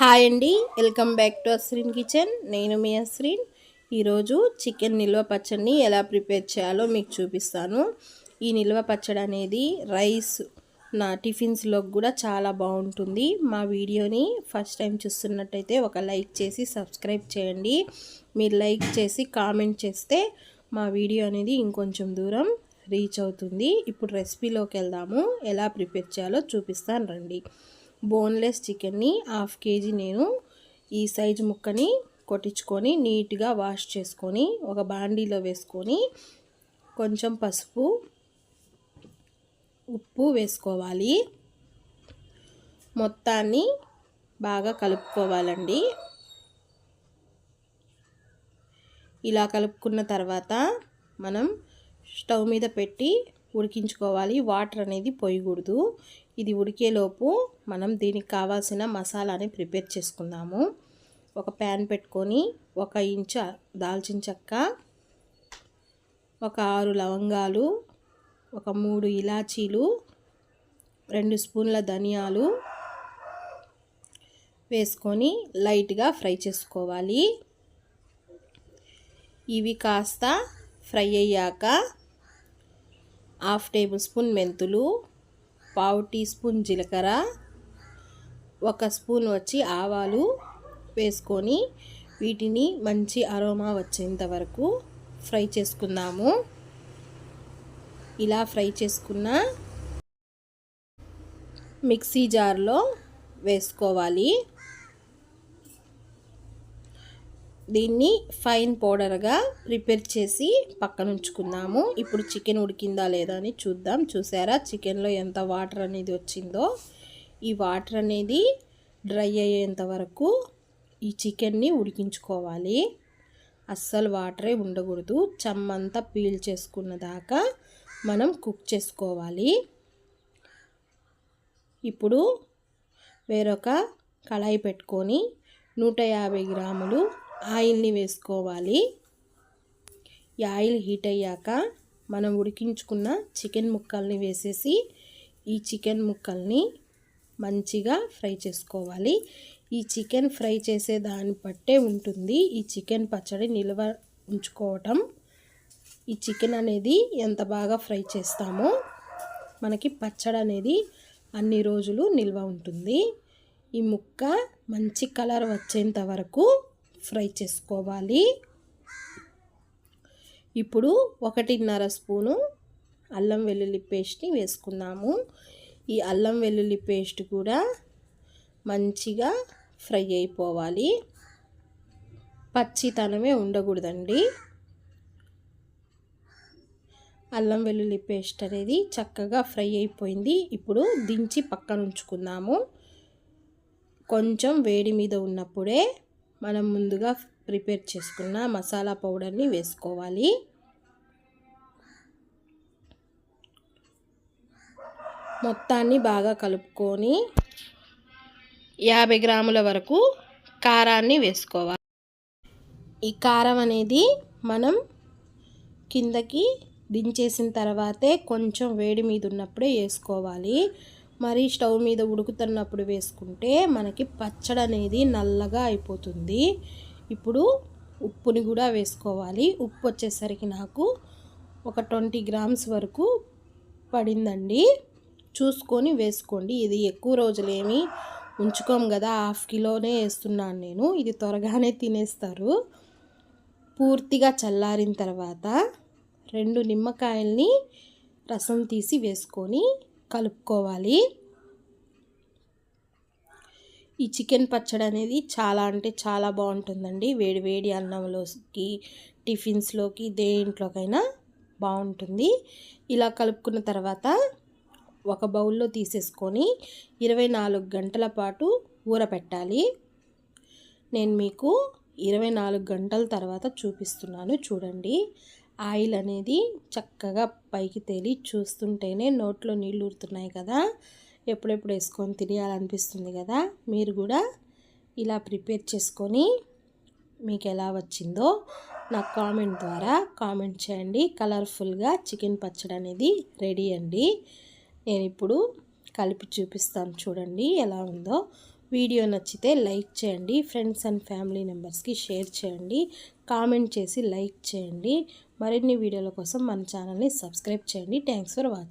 Hi అండి welcome back to Asreen kitchen. నేను మీ అస్రీన్ ఈరోజు చికెన్ నిల్వ పచ్చడిని ఎలా ప్రిపేర్ చేయాలో మీకు చూపిస్తాను. ఈ నిల్వ పచ్చడి అనేది రైస్ నా టిఫిన్స్లో కూడా చాలా బాగుంటుంది. మా వీడియోని ఫస్ట్ టైం చూస్తున్నట్టయితే ఒక లైక్ చేసి సబ్స్క్రైబ్ చేయండి. మీరు లైక్ చేసి కామెంట్ చేస్తే మా వీడియో అనేది ఇంకొంచెం దూరం రీచ్ అవుతుంది. ఇప్పుడు రెసిపీలోకి వెళ్దాము. ఎలా ప్రిపేర్ చేయాలో చూపిస్తాను రండి. బోన్లెస్ చికెన్ని హాఫ్ కేజీ నేను ఈ సైజు ముక్కని కొట్టించుకొని నీట్గా వాష్ చేసుకొని ఒక బాండీలో వేసుకొని కొంచెం పసుపు ఉప్పు వేసుకోవాలి. మొత్తాన్ని బాగా కలుపుకోవాలండి. ఇలా కలుపుకున్న తర్వాత మనం స్టవ్ మీద పెట్టి ఉడికించుకోవాలి. వాటర్ అనేది పోయకూడదు. ఇది ఉడికేలోపు మనం దీనికి కావాల్సిన మసాలాని ప్రిపేర్ చేసుకుందాము. ఒక ప్యాన్ పెట్టుకొని ఒక ఇంచు దాల్చిన చెక్క ఒక ఆరు లవంగాలు ఒక మూడు ఇలాచీలు రెండు స్పూన్ల ధనియాలు వేసుకొని లైట్గా ఫ్రై చేసుకోవాలి. ఇవి కాస్త ఫ్రై అయ్యాక హాఫ్ టేబుల్ స్పూన్ మెంతులు పావు టీ స్పూన్ జీలకర్ర ఒక స్పూన్ వచ్చి ఆవాలు వేసుకొని వీటిని మంచి అరోమా వచ్చేంత వరకు ఫ్రై చేసుకుందాము. ఇలా ఫ్రై చేసుకున్న మిక్సీ జార్లో వేసుకోవాలి. దీన్ని ఫైన్ పౌడర్గా ప్రిపేర్ చేసి పక్కన ఉంచుకుందాము. ఇప్పుడు చికెన్ ఉడికిందా లేదా అని చూద్దాం. చూసారా? చికెన్లో ఎంత వాటర్ అనేది వచ్చిందో. ఈ వాటర్ అనేది డ్రై అయ్యేంత వరకు ఈ చికెన్ని ఉడికించుకోవాలి. అస్సలు వాటరే ఉండకూడదు. చమ్మంతా పీల్ చేసుకున్న దాకా మనం కుక్ చేసుకోవాలి. ఇప్పుడు వేరొక కళాయి పెట్టుకొని నూట యాభై గ్రాములు ఆయిల్ని వేసుకోవాలి. ఈ ఆయిల్ హీట్ అయ్యాక మనం ఉడికించుకున్న చికెన్ ముక్కల్ని వేసేసి ఈ చికెన్ ముక్కల్ని మంచిగా ఫ్రై చేసుకోవాలి. ఈ చికెన్ ఫ్రై చేసే దాన్ని బట్టే ఉంటుంది ఈ చికెన్ పచ్చడి నిల్వ ఉంచుకోవటం. ఈ చికెన్ అనేది ఎంత బాగా ఫ్రై చేస్తామో మనకి పచ్చడి అనేది అన్ని రోజులు నిల్వ ఉంటుంది. ఈ ముక్క మంచి కలర్ వచ్చేంత వరకు ఫ్రై చేసుకోవాలి. ఇప్పుడు ఒకటిన్నర స్పూను అల్లం వెల్లుల్లి పేస్ట్ని వేసుకున్నాము ఈ అల్లం వెల్లుల్లి పేస్ట్ కూడా మంచిగా ఫ్రై అయిపోవాలి. పచ్చితనమే ఉండకూడదండి. అల్లం వెల్లుల్లి పేస్ట్ అనేది చక్కగా ఫ్రై అయిపోయింది. ఇప్పుడు దించి పక్కన ఉంచుకుందాము కొంచెం వేడి మీద ఉన్నప్పుడే మనం ముందుగా ప్రిపేర్ చేసుకున్న మసాలా పౌడర్ని వేసుకోవాలి. మొత్తాన్ని బాగా కలుపుకొని యాభై గ్రాముల వరకు కారాన్ని వేసుకోవాలి. ఈ కారం అనేది మనం కిందకి దించేసిన తర్వాతే కొంచెం వేడి మీద ఉన్నప్పుడే వేసుకోవాలి. మరి స్టవ్ మీద ఉడుకుతున్నప్పుడు వేసుకుంటే మనకి పచ్చడి అనేది నల్లగా అయిపోతుంది. ఇప్పుడు ఉప్పుని కూడా వేసుకోవాలి. ఉప్పు వచ్చేసరికి నాకు ఒక ట్వంటీ గ్రామ్స్ వరకు పడిందండి. చూసుకొని వేసుకోండి. ఇది ఎక్కువ రోజులేమి ఉంచుకోం కదా హాఫ్ కిలోనే వేస్తున్నాను నేను. ఇది త్వరగానే తినేస్తారు. పూర్తిగా చల్లారిన తర్వాత రెండు నిమ్మకాయల్ని రసం తీసి వేసుకొని కలుపుకోవాలి. ఈ చికెన్ పచ్చడి అనేది చాలా అంటే చాలా బాగుంటుందండి. వేడి వేడి అన్నంలోకి టిఫిన్స్లోకి దేంట్లోకైనా బాగుంటుంది. ఇలా కలుపుకున్న తర్వాత ఒక బౌల్లో తీసేసుకొని ఇరవై నాలుగు గంటల పాటు ఊరపెట్టాలి. నేను మీకు ఇరవై నాలుగు గంటల తర్వాత చూపిస్తున్నాను. చూడండి. ఆయిల్ అనేది చక్కగా పైకి తేలి చూస్తుంటేనే నోట్లో నీళ్ళు ఊరుతున్నాయి కదా. ఎప్పుడెప్పుడు వేసుకొని తినేయాలనిపిస్తుంది కదా. మీరు కూడా ఇలా ప్రిపేర్ చేసుకొని మీకు ఎలా వచ్చిందో నాకు కామెంట్ ద్వారా కామెంట్ చేయండి. కలర్ఫుల్గా చికెన్ పచ్చడి అనేది రెడీ అండి. నేను ఇప్పుడు కలిపి చూపిస్తాను చూడండి ఎలా ఉందో. వీడియో నచ్చితే లైక్ చేయండి. ఫ్రెండ్స్ అండ్ ఫ్యామిలీ మెంబర్స్కి షేర్ చేయండి. కామెంట్ చేసి లైక్ చేయండి. మరిన్ని వీడియోల కోసం మన ఛానల్ని సబ్స్క్రైబ్ చేయండి. Thanks for watching